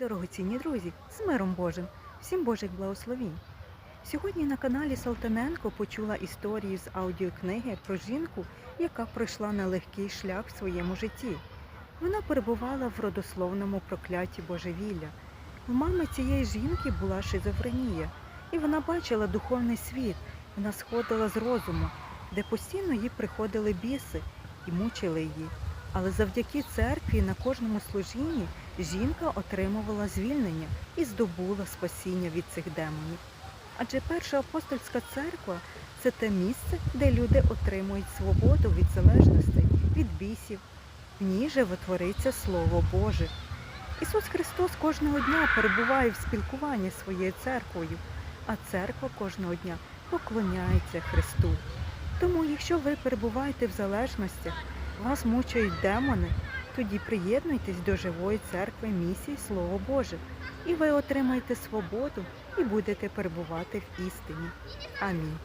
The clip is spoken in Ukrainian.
Дорогоцінні друзі, з миром Божим, всім Божих благословінь. Сьогодні на каналі Салтаненко почула історію з аудіокниги про жінку, яка пройшла нелегкий шлях в своєму житті. Вона перебувала в родословному прокляті божевілля. В мами цієї жінки була шизофренія, і вона бачила духовний світ, вона сходила з розуму, де постійно їй приходили біси і мучили її. Але завдяки церкві на кожному служінні жінка отримувала звільнення і здобула спасіння від цих демонів. Адже перша апостольська церква це те місце, де люди отримують свободу від залежностей, від бісів. В ній же витвориться Слово Боже. Ісус Христос кожного дня перебуває в спілкуванні своєю церквою, а церква кожного дня поклоняється Христу. Тому, якщо ви перебуваєте в залежностях, вас мучають демони, тоді приєднуйтесь до живої церкви місії Слово Боже, і ви отримаєте свободу і будете перебувати в істині. Амінь.